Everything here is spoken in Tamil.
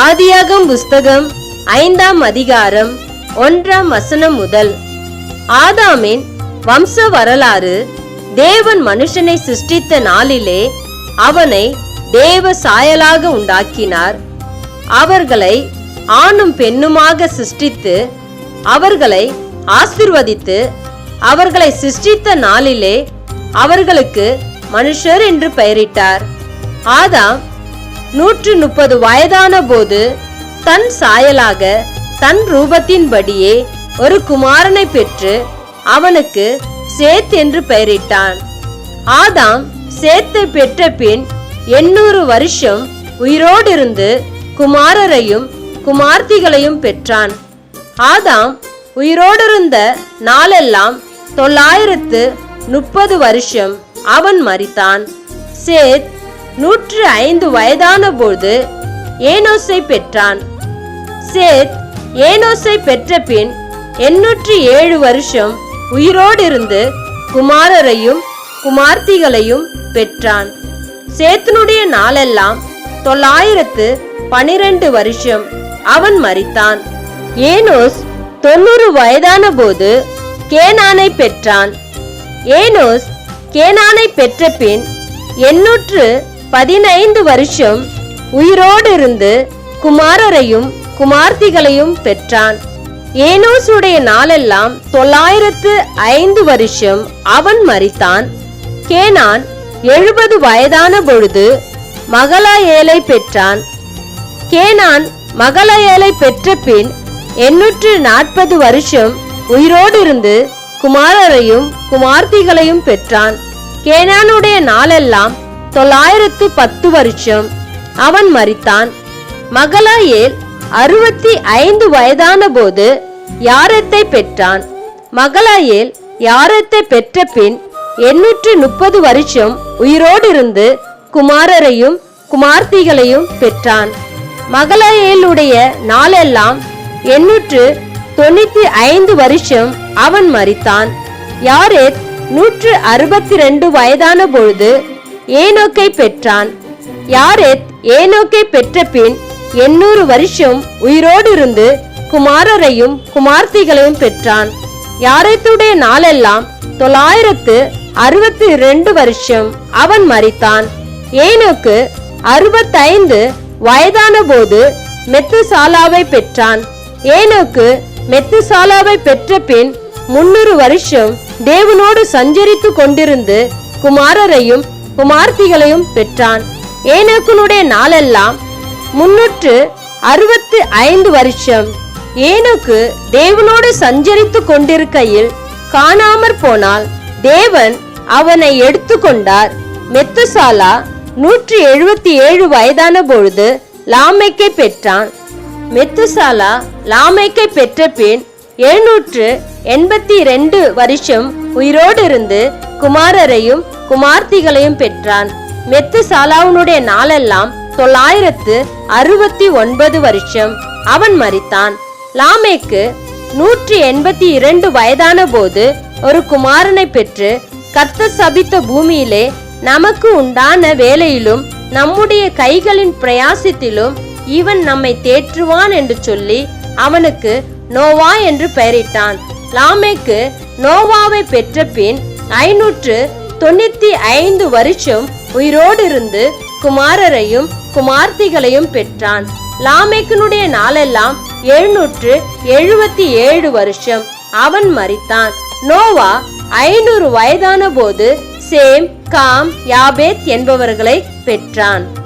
ஆதியாகம் புஸ்தகம் ஐந்தாம் அதிகாரம் ஒன்றாம் வசனம் முதல். ஆதாமின் வம்ச வரலாறு தேவன் மனுஷனை சிருஷ்டித்த நாளிலே அவனை தேவ சாயலாக உண்டாக்கினார். அவர்களை ஆணும் பெண்ணுமாக சிருஷ்டித்து அவர்களை ஆசிர்வதித்து அவர்களை சிருஷ்டித்த நாளிலே அவர்களுக்கு மனுஷர் என்று பெயரிட்டார். ஆதாம் நூற்று முப்பது வயதான போது தன் சாயலாக தன் ரூபத்தின்படியே ஒரு குமாரனை பெற்று அவனுக்கு சேத் என்று பெயரிட்டான். ஆதாம் சேத்தை பெற்ற பின் எண்ணூறு வருஷம் உயிரோடிருந்து குமாரரையும் குமார்த்திகளையும் பெற்றான். ஆதாம் உயிரோடிருந்த நாளெல்லாம் தொள்ளாயிரத்து முப்பது வருஷம் அவன் மறித்தான் சேத் நூற்று ஐந்து வயதான போது ஏனோஸை பெற்றான். சேத் ஏனோஸை பெற்ற பின் எண்ணூற்றி ஏழு வருஷம் உயிரோடு இருந்து குமாரரையும் குமார்த்திகளையும் பெற்றான். சேத்தனுடைய நாளெல்லாம் தொள்ளாயிரத்து பனிரெண்டு வருஷம் அவன் மறித்தான் ஏனோஸ் தொண்ணூறு வயதான போது கேனானை பெற்றான். ஏனோஸ் கேனானை பெற்ற பின் எண்ணூற்று பதினைந்து வருஷம் உயிரோடு இருந்து குமாரரையும் குமார்த்திகளையும் பெற்றான். ஏனோசுடைய நாளெல்லாம் தொள்ளாயிரத்து ஐந்து வருஷம் அவன் மறித்தான் கேனான் எழுபது வயதான பொழுது மகளாயேலை பெற்றான். கேனான் மகளாயேலை பெற்ற பின் எண்ணூற்று நாற்பது வருஷம் உயிரோடு இருந்து குமாரரையும் குமார்த்திகளையும் பெற்றான். கேனானுடைய நாளெல்லாம் தொள்ளாயிரத்து பத்து வருஷம். அவன் மறித்தான் மகளாயேல் அறுபத்தி ஐந்து வயதான போது யாரத்தை பெற்றான்? மகளாயேல் யாரத்தை பெற்ற பின் எண்ணூற்று முப்பது வருஷம் உயிரோடு இருந்து குமாரரையும் குமார்த்திகளையும் பெற்றான். மகளாயேலுடைய நாளெல்லாம் எண்ணூற்று தொண்ணூத்தி ஐந்து வருஷம் அவன் மறித்தான் யாரேத் நூற்று அறுபத்தி ரெண்டு வயதான பொழுது ஏனோக்கை பெற்றான். யாரேத் ஏனோக்கை பெற்ற பின் எண்ணூறு வருஷம் உயிரோடு இருந்து குமாரரையும் குமார்த்திகளையும் பெற்றான். யாரேத்துடைய நாளெல்லாம் தொள்ளாயிரத்து அறுபத்தி ரெண்டு வருஷம் அவன் மறித்தான் ஏனோக்கு அறுபத்தைந்து வயதான போது மெத்துசாலாவை பெற்றான். ஏனோக்கு மெத்துசாலாவை பெற்ற பின் முன்னூறு வருஷம் தேவனோடு சஞ்சரித்து கொண்டிருந்து குமாரரையும் குமார்த்திகளையும் பெற்றான். ஏனோக்கனுடைய நாளெல்லாம் முன்னூற்று அறுபத்து ஐந்து வருஷம். ஏனோக்கு தேவனோடு சஞ்சரித்து கொண்டிருக்கையில் காணாமற் போனால் தேவன் அவனை எடுத்துக்கொண்டார் மெத்துசாலா நூற்றி எழுபத்தி ஏழு வயதான பொழுது லாமைக்கை பெற்றான். மெத்துசாலா லாமைக்கை பெற்ற பின் எழுநூற்று எண்பத்தி ரெண்டு வருஷம் உயிரோடு இருந்து குமாரரையும் குமார்த்திகளையும் பெற்றான். மெத்து மெத்துசாலாவுனுடைய நாளெல்லாம் தொள்ளாயிரத்து அறுபத்தி ஒன்பது வருஷம். அவன் மறித்தான் லாமேக்கு நூற்றி எண்பத்தி இரண்டு வயதான போது ஒரு குமாரனை பெற்று கர்த்த சபித்த பூமியிலே நமக்கு உண்டான வேலையிலும் நம்முடைய கைகளின் பிரயாசத்திலும் இவன் நம்மை தேற்றுவான் என்று சொல்லி அவனுக்கு நோவா என்று பெயரிட்டான். லாமேக்கு நோவாவை பெற்ற பின் ஐநூற்று தொண்ணூத்தி ஐந்து வருஷம் உயிரோடு இருந்து குமாரரையும் குமார்த்திகளையும் பெற்றான். லாமேக்கனுடைய நாளெல்லாம் எழுநூற்று எழுபத்தி ஏழு வருஷம். அவன் மறித்தான் நோவா ஐநூறு வயதான போது சேம் காம் யாபேத் என்பவர்களை பெற்றான்.